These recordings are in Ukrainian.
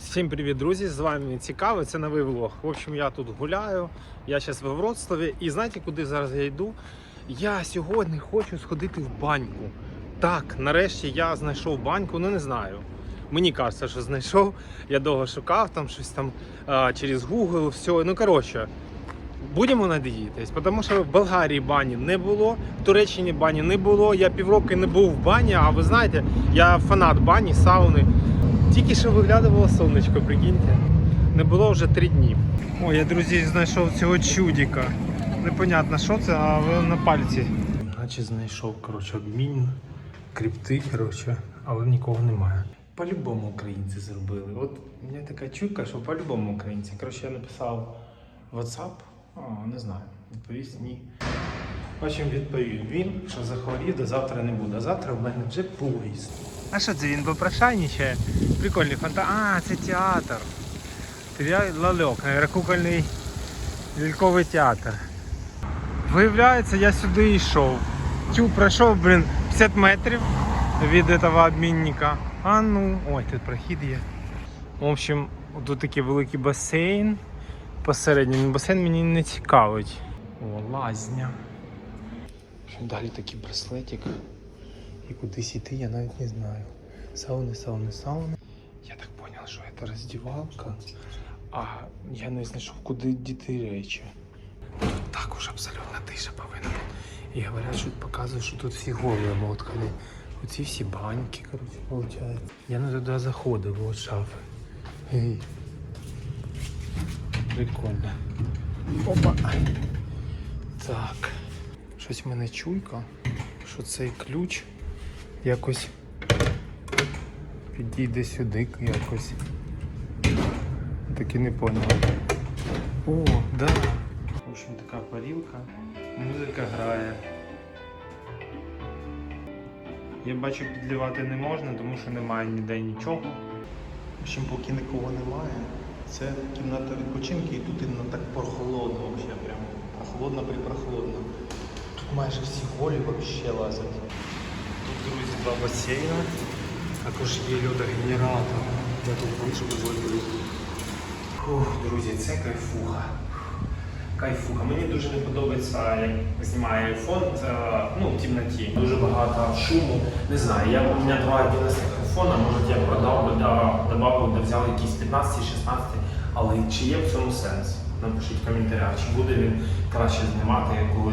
Всім привіт, друзі! З вами цікаво, це новий влог. В общем, я тут гуляю, я зараз в Вроцлаві. І знаєте, куди зараз я йду? Я сьогодні хочу сходити в баньку. Так, нарешті я знайшов баньку, ну не знаю. Мені кажеться, що знайшов. Я довго шукав там щось там через Google, все. Ну коротше, будемо надіятись, тому що в Болгарії бані не було, в Туреччині бані не було. Я півроку не був в бані, а ви знаєте, я фанат бані, сауни. Тільки що виглядувало сонечко, прикиньте. Не було вже три дні. О, я, друзі, знайшов цього чудіка. Непонятно, що це, а на пальці. Наче знайшов, коротше, обмін, крипти, коротше, але нікого немає. По-любому українці зробили. От у мене така чуйка, що по-любому українці. Коротше, я написав WhatsApp, а, не знаю, відповість ні. Общем, відповів він, що захворів, до завтра не буде. А завтра в мене вже поїзд. А що це він попрошайничає? Прикольний фонтан. А, це театр. Лальок, наверное, кукольний ляльковий театр. Виявляється, я сюди йшов. Тю, пройшов, блін, 50 метрів від этого обмінника. А ну, ой, тут прохід є. В общем, тут такий великий басейн. Посередньо басейн мені не цікавить. О, лазня. Далі такий браслетик. І кудись іти я навіть не знаю. Сауни, сауни, сауни. Я так зрозумів, що це роздівалка, а я не знайшов, куди діти речі. Тут також абсолютно тиша повинна. І говорять, що показують, що тут всі голі моткані. Оці всі баньки, коротше, виходить. Я не туди заходив, от шафи. Гей. Прикольно. Опа. Так. Щось в мене чуйка, що цей ключ якось підійде сюди якось. Так і не поняв. О, да. В общем, така парілка. Музика грає. Я бачу, підлівати не можна, тому що немає ніде нічого. В общем, поки нікого немає. Це кімната відпочинку і тут іменно так прохолодно, взагалі прямо. Прохолодно прихолодно. Тут майже всі голі взагалі лазять. Тут, друзі, два басейни. Також є льодогенератор. Я тут вийшов дозволю. Друзі, це кайфуха. Кайфуха. Мені дуже не подобається, як знімає iPhone ну, в темноті. Дуже багато шуму. Не знаю, я, у мене два 11 айфона, може я продав би, да, добавив, да взяв якісь 15-16, але чи є в цьому сенс? Напишіть в коментарях, чи буде він краще знімати, коли.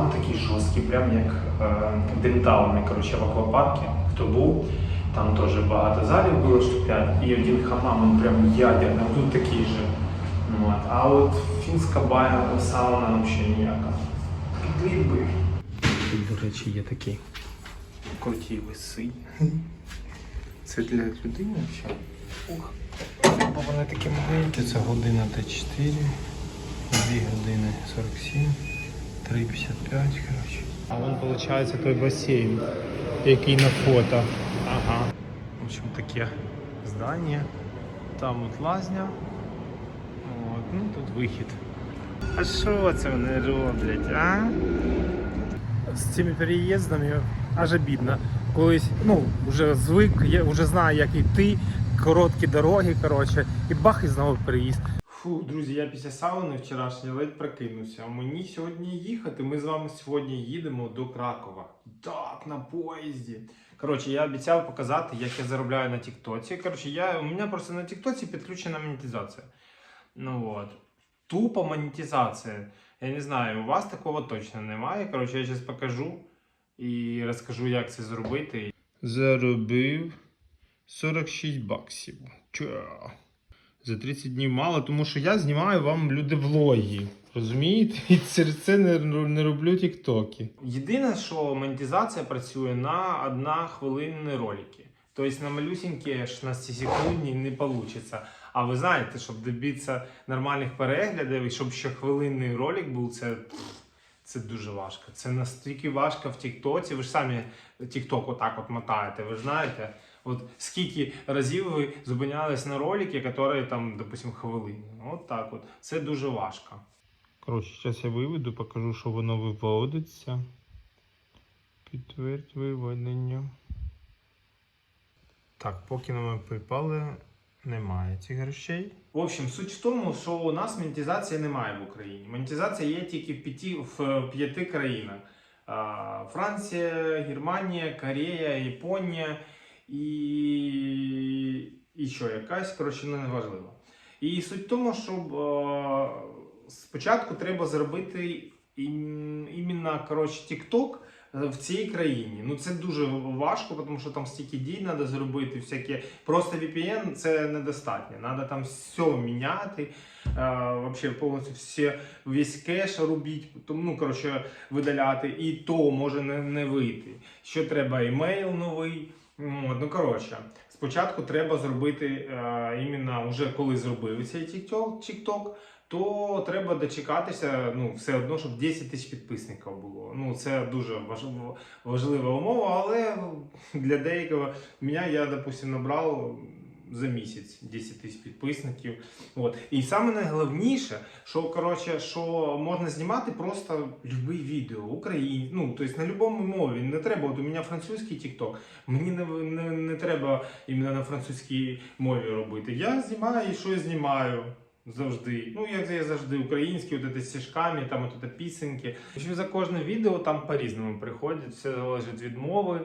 Хамам такий жорсткий, прям як е, денталний, коротше, в аквапарку. Хто був, там теж багато залів було штук 5, і один хамам, він прям ядерний, тут такий же. Ну, От. А от фінська бая, сауна взагалі ніяка. Підлів би. Тут, до речі, є такі круті веси. Це для людини взагалі. Ух. Бо вони такі маленькі. Це година Т4, 2 години 47, 3,55, коротше. А вон, виходить, той басейн, який на фото. Ага. В общем, таке здання. Там от лазня. От, ну тут вихід. А що це вони роблять, а? З цими переїздами аж обідно. Колись, ну, вже звик, я вже знаю, як йти, короткі дороги, коротше, і бах, і знову переїзд. Фу, друзі, я після сауни вчорашньої ледь прокинувся. Мені сьогодні їхати. Ми з вами сьогодні їдемо до Кракова. Так, на поїзді. Коротше, я обіцяв показати, як я заробляю на Тіктоці. Коротше, я, у мене просто на Тіктоці підключена монетизація. Ну от. Тупо монетизація. Я не знаю, у вас такого точно немає. Коротше, я зараз покажу і розкажу, як це зробити. Заробив 46 баксів. Ча. За 30 днів мало, тому що я знімаю вам люди влоги. Розумієте? І через це не, не роблю тіктоки. Єдине, що монетизація працює на однохвилинні ролики. Тобто на малюсінькі 16 секундні не вийде. А ви знаєте, щоб добитися нормальних переглядів і щоб ще хвилинний ролик був, це, це дуже важко. Це настільки важко в Тіктоці. Ви ж самі Тікток отак от мотаєте, ви ж знаєте. От скільки разів ви зупинялись на ролики, які там, допустим, хвилини. От так от. Це дуже важко. Коротше, зараз я виведу, покажу, що воно виводиться. Підтвердь виведення. Так, поки нам припали немає цих грошей. В общем, суть в тому, що у нас монетизації немає в Україні. Монетизація є тільки в п'яти, в п'яти країнах: Франція, Германія, Корея, Японія і, і що якась, коротше, ну, неважливо. І суть в тому, що е, спочатку треба зробити ім- іменно коротше, TikTok в цій країні. Ну це дуже важко, тому що там стільки дій треба зробити, всякі. Просто VPN це недостатньо. Треба там все міняти. Е, вообще повністю всі, весь кеш робити, ну, коротше, видаляти, і то може не, не вийти. Що треба емейл новий. Ну, коротше, спочатку треба зробити е, іменно вже коли зробив цей TikTok, то треба дочекатися, ну, все одно, щоб 10 тисяч підписників було. Ну, це дуже важлива умова, але для деякого мене я, допустим, набрав за місяць 10 тисяч підписників. От. І саме найголовніше, що коротше, що можна знімати просто любе відео, Україні, ну, тобто на будь-якому мові. Не треба, от у мене французький TikTok, мені не, не, не треба іменно на французькій мові робити. Я знімаю і що я знімаю. Завжди. Ну, як я завжди українські, от це з стежками, там от це пісеньки. Що за кожне відео там по-різному приходять, все залежить від мови.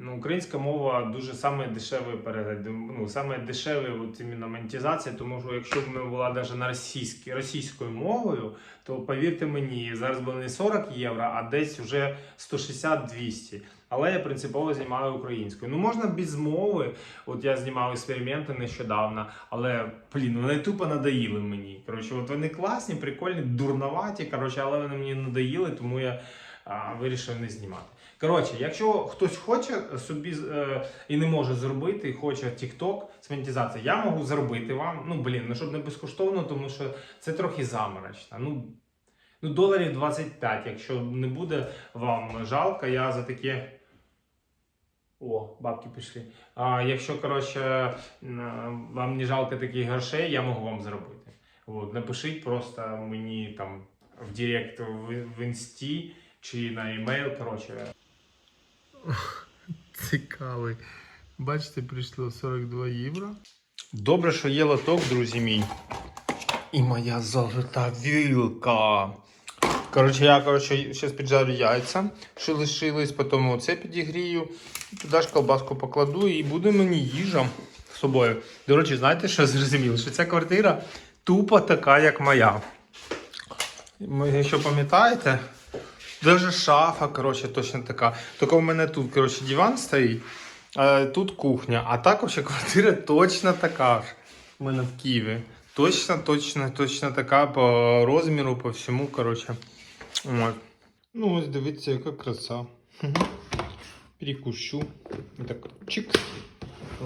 Ну, українська мова дуже саме дешевий перегляд. Ну, саме дешевий от іменно монетизація, тому що якщо б вона була навіть на російській, російською мовою, то повірте мені, зараз було не 40 євро, а десь вже 160-200. Але я принципово знімаю українською. Ну можна без мови. От я знімав експерименти нещодавно, але блін, вони тупо надоїли мені. Коротше, от вони класні, прикольні, дурноваті. Коротше, але вони мені надоїли, тому я а, вирішив не знімати. Коротше, якщо хтось хоче собі е, і не може зробити, і хоче TikTok з монетизації, я можу зробити вам. Ну блін, ну щоб не безкоштовно, тому що це трохи заморочно. Ну, ну доларів 25, якщо не буде вам жалко, я за таке. О, бабки пішли. А якщо коротше вам не жалко таких грошей, я можу вам зробити. От, напишіть просто мені там в Директ в, в інсті чи на емейл. Коротше. Цікавий. Бачите, прийшло 42 євро. Добре, що є лоток, друзі мій. І моя золота вілка. Коротше, я коротше, зараз піджарю яйця, що лишились, потім оце підігрію. Туди ж колбаску покладу і буде мені їжа з собою. До речі, знаєте, що зрозуміло? Що ця квартира тупо така, як моя. Якщо пам'ятаєте, даже шафа, коротше, точно така. Тільки у мене тут, коротше, диван стоїть, а тут кухня. А так вообще квартира точно така ж. У мене в Києві. Точно, точно, точно така по розміру, по всьому, коротше. От. Ну, ось дивіться, яка краса. Перекущу. Так, чик.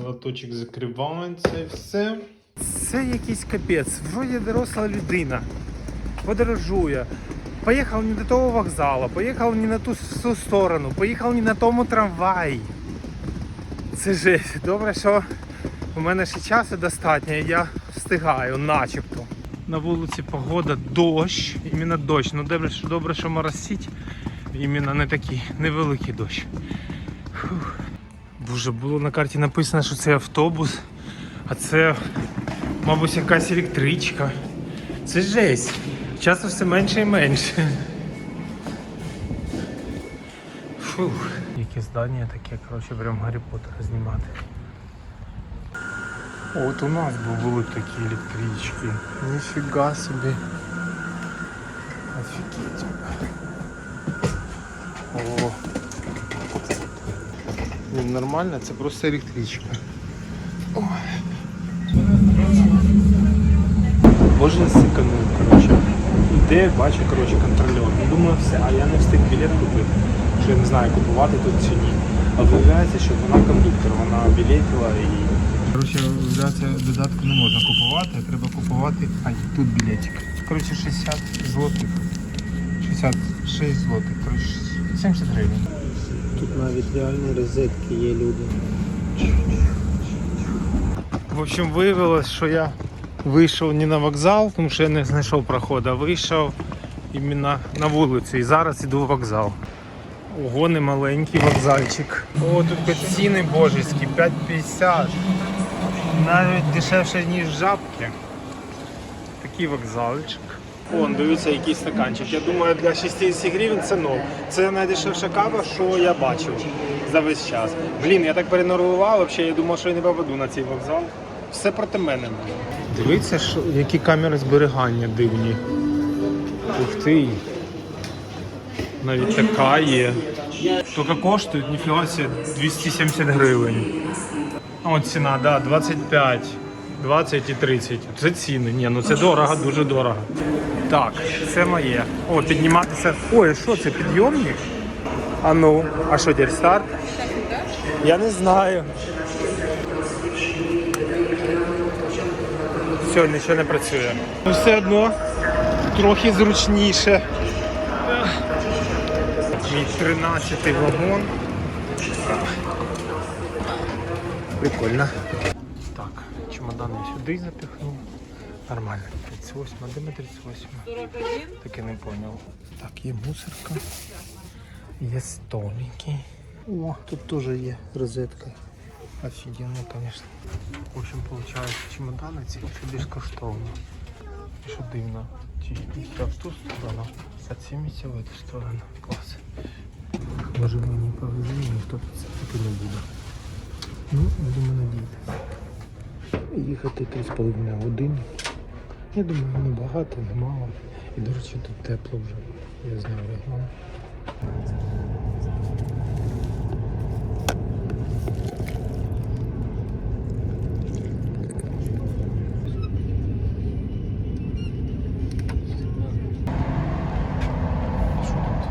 Лоточок закривається і все. Це якийсь капець. Вроді доросла людина. Подорожує. Поїхав не до того вокзалу, поїхав не на ту, ту сторону, поїхав не на тому трамваї. Це жесть. Добре, що у мене ще часу достатньо, і я встигаю, начебто. На вулиці погода, дощ, іменно дощ. Ну добре, що добре, що моросить. Іменно не такий невеликий дощ. Фух. Боже, було на карті написано, що це автобус, а це, мабуть, якась електричка. Це жесть. Часу все менше і менше. Фух. Яке здання таке, коротше, прям Гаррі Поттера знімати. От у нас були такі електрички. Ніфіга собі. Офігеть. О. Ні, нормально, це просто електричка. Ой. Боже, сиканув, коротше. Іде, бачу, коротше, контрольор. Ну, Думаю, все, а я не встиг білет купити. Що я не знаю, купувати тут чи ні. А виявляється, що вона кондуктор, вона білетила і. Коротше, виявляється, додатку не можна купувати, а треба купувати. А, тут білетик. Коротше, 60 злотих. 66 злотих, коротше, 70 гривень. Тут навіть реальні розетки є люди. В общем, виявилось, що я вийшов не на вокзал, тому що я не знайшов проходу, а вийшов іменно на вулицю. І зараз іду в вокзал. Ого, не маленький вокзальчик. О, тут ціни божеські, 5,50. Навіть дешевше, ніж жабки. Такий вокзальчик. Вон, дивіться, який стаканчик. Я думаю, для 60 гривень це ноль. Це найдешевша кава, що я бачив за весь час. Блін, я так перенервував, взагалі, я думав, що я не попаду на цей вокзал. Все проти мене. Дивіться, які камери зберігання дивні. Ух ти. Навіть така є. Тільки коштують, ніфіга себе, 270 гривень. От ціна, да, 25, 20 і 30. Це ціни. Ні, ну це дорого, дуже дорого. Так, це моє. О, підніматися. Ой, що це, підйомник? А ну, а що тепер старт? Я не знаю. Все, нічого не працює. Ну все одно трохи зручніше. Мій 13 вагон. Прикольно. Так, чемодан я сюди запихнув. Нормально. 38, а де ми 38? 41? Так і не зрозумів. Так, є мусорка. Є столики. О, тут теж є розетка. Офігенно, звісно. В общем, виходить, чемодани ці ще безкоштовно. Що дивно, ті в ту сторону, а ці в цю сторону. Клас. Може мені повезло, ніхто таки не буде. Ну, будемо надіятися. Їхати 3,5 години. Я думаю, не багато, не мало. І, до речі, тут тепло вже. Я знаю регіон. Що тут?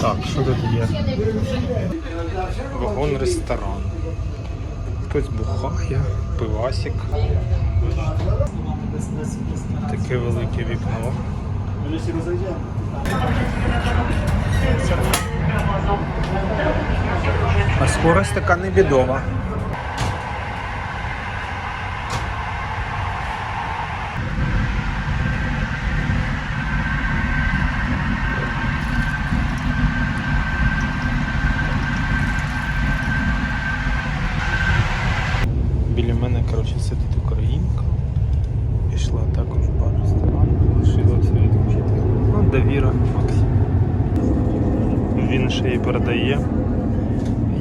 Так, що тут є? Вагон ресторан. Хтось бухає, пивасик. Таке велике вікно. А скорость така не бідова. Біля мене, коротше, сидить українка. Пішла також в бар ресторан, лишилася відключити. Ну, довіра Максим. Він ще й передає,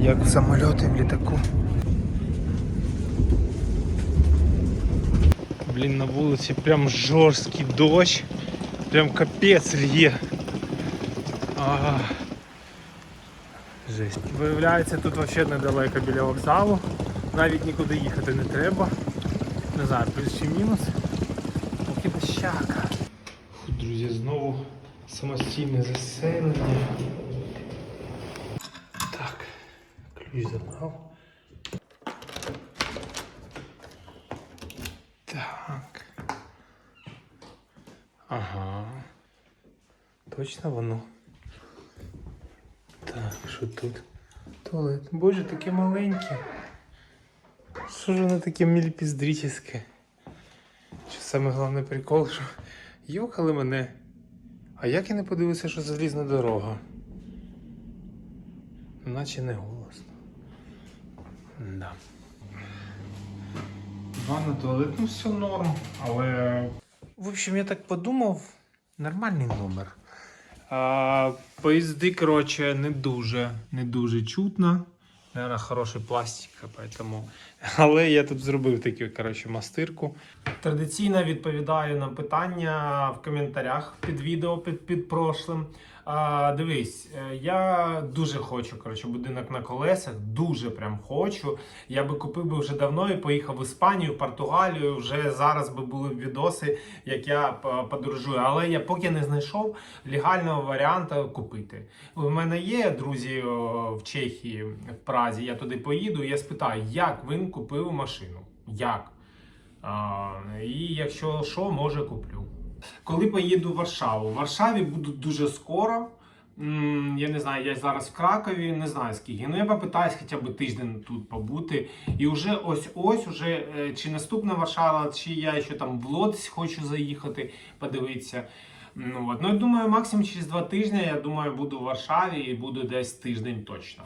як в самольоті в літаку. Блін, на вулиці прям жорсткий дощ. Прям капець лє. А, Жесть. Виявляється, тут взагалі недалеко біля вокзалу. Навіть нікуди їхати не треба. Не знаю, плюс чи мінус. Поки дощака. Друзі, знову самостійне заселення. Так, ключ забрав. Так. Ага. Точно воно. Так, що тут? Туалет. Боже, таке маленьке. Що ж воно таке міліпіздрічське? Чи саме головний прикол, що юхали мене. А як я не подивився, що залізна дорога? Наче не голосно. Да. Ванна, туалет, ну все норм, але. В общем, я так подумав, нормальний номер. А, поїзди, коротше, не дуже, не дуже чутно. Наверное, хороший пластик, поэтому. Але я тут зробив таку, коротше, мастирку. Традиційно відповідаю на питання в коментарях під відео під, під прошлим. А, дивись, е, я дуже хочу коротше, будинок на колесах, дуже прям хочу. Я би купив би вже давно і поїхав в Іспанію, Португалію. Вже зараз би були відоси, як я подорожую. Але я поки не знайшов легального варіанту купити. У мене є друзі в Чехії, в Празі. Я туди поїду. Я спитаю, як він купив машину? Як? А, і якщо що, може куплю. Коли поїду в Варшаву, в Варшаві буду дуже скоро. Я не знаю, я зараз в Кракові, не знаю скільки. Ну я попитаюсь хоча б тиждень тут побути. І вже ось ось уже е, чи наступна Варшава, чи я ще там в Лодзь хочу заїхати, подивитися. Ну, от. ну я думаю, максимум через два тижні, я думаю, буду в Варшаві і буду десь тиждень точно.